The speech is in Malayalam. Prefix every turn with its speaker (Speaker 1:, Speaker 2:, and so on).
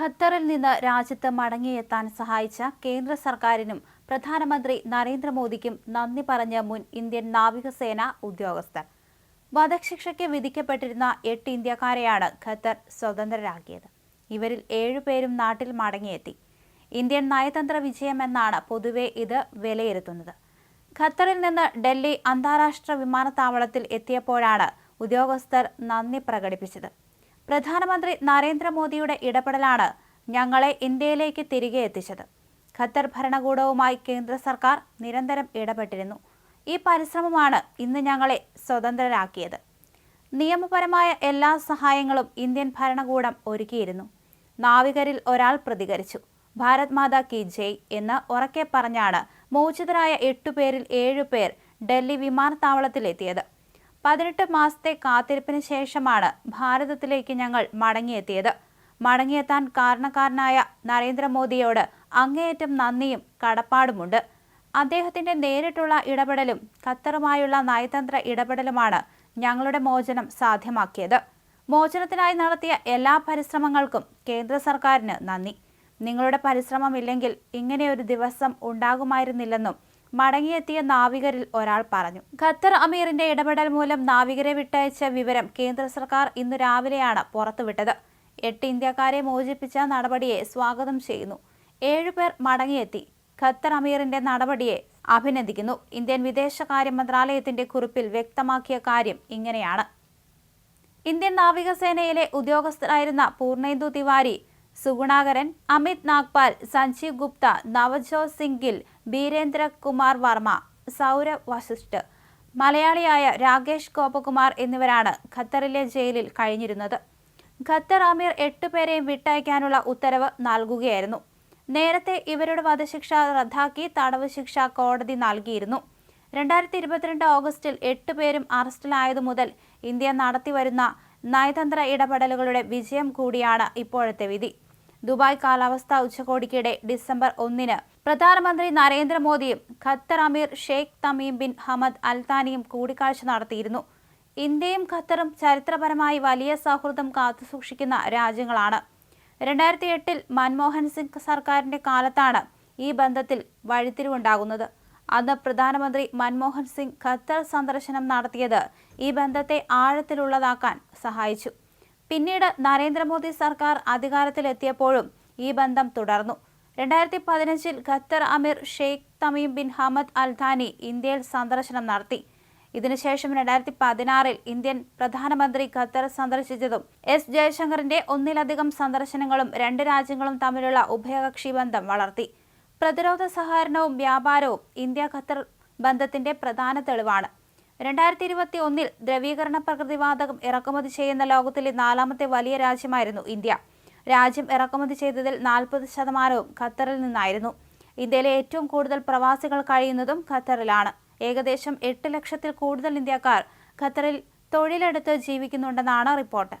Speaker 1: ഖത്തറിൽ നിന്ന് രാജ്യത്ത് മടങ്ങിയെത്താൻ സഹായിച്ച കേന്ദ്ര സർക്കാരിനും പ്രധാനമന്ത്രി നരേന്ദ്രമോദിക്കും നന്ദി പറഞ്ഞ മുൻ ഇന്ത്യൻ നാവികസേന ഉദ്യോഗസ്ഥർ. വധശിക്ഷയ്ക്ക് വിധിക്കപ്പെട്ടിരുന്ന എട്ട് ഇന്ത്യക്കാരെയാണ് ഖത്തർ സ്വതന്ത്രരാക്കിയത്. ഇവരിൽ ഏഴുപേരും നാട്ടിൽ മടങ്ങിയെത്തി. ഇന്ത്യൻ നയതന്ത്ര വിജയമെന്നാണ് പൊതുവെ ഇത് വിലയിരുത്തുന്നത്. ഖത്തറിൽ നിന്ന് ഡൽഹി അന്താരാഷ്ട്ര വിമാനത്താവളത്തിൽ എത്തിയപ്പോഴാണ് ഉദ്യോഗസ്ഥർ നന്ദി പ്രകടിപ്പിച്ചത്. പ്രധാനമന്ത്രി നരേന്ദ്രമോദിയുടെ ഇടപെടലാണ് ഞങ്ങളെ ഇന്ത്യയിലേക്ക് തിരികെ എത്തിച്ചത്. ഖത്തർ ഭരണകൂടവുമായി കേന്ദ്ര സർക്കാർ നിരന്തരം ഇടപെട്ടിരുന്നു. ഈ പരിശ്രമമാണ് ഇന്ന് ഞങ്ങളെ സ്വതന്ത്രരാക്കിയത്. നിയമപരമായ എല്ലാ സഹായങ്ങളും ഇന്ത്യൻ ഭരണകൂടം ഒരുക്കിയിരുന്നു. നാവികരിൽ ഒരാൾ പ്രതികരിച്ചു. ഭാരത് മാതാ കി ജയ് എന്ന് ഉറക്കെ പറഞ്ഞാണ് മോചിതരായ എട്ടുപേരിൽ ഏഴുപേർ ഡൽഹി വിമാനത്താവളത്തിലെത്തിയത്. പതിനെട്ട് മാസത്തെ കാത്തിരിപ്പിന് ശേഷമാണ് ഭാരതത്തിലേക്ക് ഞങ്ങൾ മടങ്ങിയെത്തിയത്. മടങ്ങിയെത്താൻ കാരണക്കാരനായ നരേന്ദ്രമോദിയോട് അങ്ങേയറ്റം നന്ദിയും കടപ്പാടുമുണ്ട്. അദ്ദേഹത്തിന്റെ നേരിട്ടുള്ള ഇടപെടലും ഖത്തറുമായുള്ള നയതന്ത്ര ഇടപെടലുമാണ് ഞങ്ങളുടെ മോചനം സാധ്യമാക്കിയത്. മോചനത്തിനായി നടത്തിയ എല്ലാ പരിശ്രമങ്ങൾക്കും കേന്ദ്ര സർക്കാരിന് നന്ദി. നിങ്ങളുടെ പരിശ്രമമില്ലെങ്കിൽ ഇങ്ങനെയൊരു ദിവസം ഉണ്ടാകുമായിരുന്നില്ലെന്നും മടങ്ങിയെത്തിയ നാവികരിൽ ഒരാൾ പറഞ്ഞു. ഖത്തർ അമീറിന്റെ ഇടപെടൽ മൂലം നാവികരെ വിട്ടയച്ച വിവരം കേന്ദ്ര സർക്കാർ ഇന്ന് രാവിലെയാണ് പുറത്തുവിട്ടത്. എട്ട് ഇന്ത്യക്കാരെ മോചിപ്പിച്ച നടപടിയെ സ്വാഗതം ചെയ്യുന്നു. ഏഴുപേർ മടങ്ങിയെത്തി. ഖത്തർ അമീറിന്റെ നടപടിയെ അഭിനന്ദിക്കുന്നു. ഇന്ത്യൻ വിദേശകാര്യ മന്ത്രാലയത്തിന്റെ കുറിപ്പിൽ വ്യക്തമാക്കിയ കാര്യം ഇങ്ങനെയാണ്. ഇന്ത്യൻ നാവികസേനയിലെ ഉദ്യോഗസ്ഥരായിരുന്ന പൂർണേന്ദു തിവാരി സുഗുണാകരൻ അമിത് നാഗ്പാൽ സഞ്ജീവ് ഗുപ്ത നവജോത് സിംഗ് ഗിൽ ബീരേന്ദ്ര കുമാർ വർമ്മ സൗരവ് വശിഷ്ഠ് മലയാളിയായ രാകേഷ് ഗോപകുമാർ എന്നിവരാണ് ഖത്തറിലെ ജയിലിൽ കഴിഞ്ഞിരുന്നത്. ഖത്തർ അമീർ എട്ടുപേരെയും വിട്ടയക്കാനുള്ള ഉത്തരവ് നൽകുകയായിരുന്നു. നേരത്തെ ഇവരുടെ വധശിക്ഷ റദ്ദാക്കി തടവ് ശിക്ഷ കോടതി നൽകിയിരുന്നു. രണ്ടായിരത്തി ഇരുപത്തിരണ്ട് ഓഗസ്റ്റിൽ എട്ടുപേരും അറസ്റ്റിലായതു മുതൽ ഇന്ത്യ നടത്തിവരുന്ന നയതന്ത്ര ഇടപെടലുകളുടെ വിജയം കൂടിയാണ് ഇപ്പോഴത്തെ വിധി. ദുബായ് കാലാവസ്ഥാ ഉച്ചകോടിക്കിടെ ഡിസംബർ ഒന്നിന് പ്രധാനമന്ത്രി നരേന്ദ്രമോദിയും ഖത്തർ അമീർ ഷെയ്ഖ് തമീം ബിൻ ഹമദ് അൽത്താനിയും കൂടിക്കാഴ്ച നടത്തിയിരുന്നു. ഇന്ത്യയും ഖത്തറും ചരിത്രപരമായി വലിയ സൗഹൃദം കാത്തുസൂക്ഷിക്കുന്ന രാജ്യങ്ങളാണ്. രണ്ടായിരത്തി എട്ടിൽ മൻമോഹൻ സിംഗ് സർക്കാരിന്റെ കാലത്താണ് ഈ ബന്ധത്തിൽ വഴിത്തിരിവുണ്ടാകുന്നത്. അന്ന് പ്രധാനമന്ത്രി മൻമോഹൻ സിംഗ് ഖത്തർ സന്ദർശനം നടത്തിയത് ഈ ബന്ധത്തെ ആഴത്തിലുള്ളതാക്കാൻ സഹായിച്ചു. പിന്നീട് നരേന്ദ്രമോദി സർക്കാർ അധികാരത്തിലെത്തിയപ്പോഴും ഈ ബന്ധം തുടർന്നു. രണ്ടായിരത്തി പതിനഞ്ചിൽ ഖത്തർ അമീർ Sheikh Tamim bin Hamad Al Thani ഇന്ത്യയിൽ സന്ദർശനം നടത്തി. ഇതിനുശേഷം രണ്ടായിരത്തി പതിനാറിൽ ഇന്ത്യൻ പ്രധാനമന്ത്രി ഖത്തർ സന്ദർശിച്ചതും എസ് ജയശങ്കറിന്റെ ഒന്നിലധികം സന്ദർശനങ്ങളും രണ്ട് രാജ്യങ്ങളും തമ്മിലുള്ള ഉഭയകക്ഷി ബന്ധം വളർത്തി. പ്രതിരോധ സഹകരണവും വ്യാപാരവും ഇന്ത്യ ഖത്തർ ബന്ധത്തിന്റെ പ്രധാന തെളിവാണ്. രണ്ടായിരത്തി ഇരുപത്തി ഒന്നിൽ ദ്രവീകരണ പ്രകൃതിവാതകം ഇറക്കുമതി ചെയ്യുന്ന ലോകത്തിലെ നാലാമത്തെ വലിയ രാജ്യമായിരുന്നു ഇന്ത്യ. രാജ്യം ഇറക്കുമതി ചെയ്തതിൽ നാൽപ്പത് ശതമാനവും ഖത്തറിൽ നിന്നായിരുന്നു. ഇന്ത്യയിലെ ഏറ്റവും കൂടുതൽ പ്രവാസികൾ കഴിയുന്നതും ഖത്തറിലാണ്. ഏകദേശം എട്ട് ലക്ഷത്തിൽ കൂടുതൽ ഇന്ത്യക്കാർ ഖത്തറിൽ തൊഴിലെടുത്ത് ജീവിക്കുന്നുണ്ടെന്നാണ് റിപ്പോർട്ട്.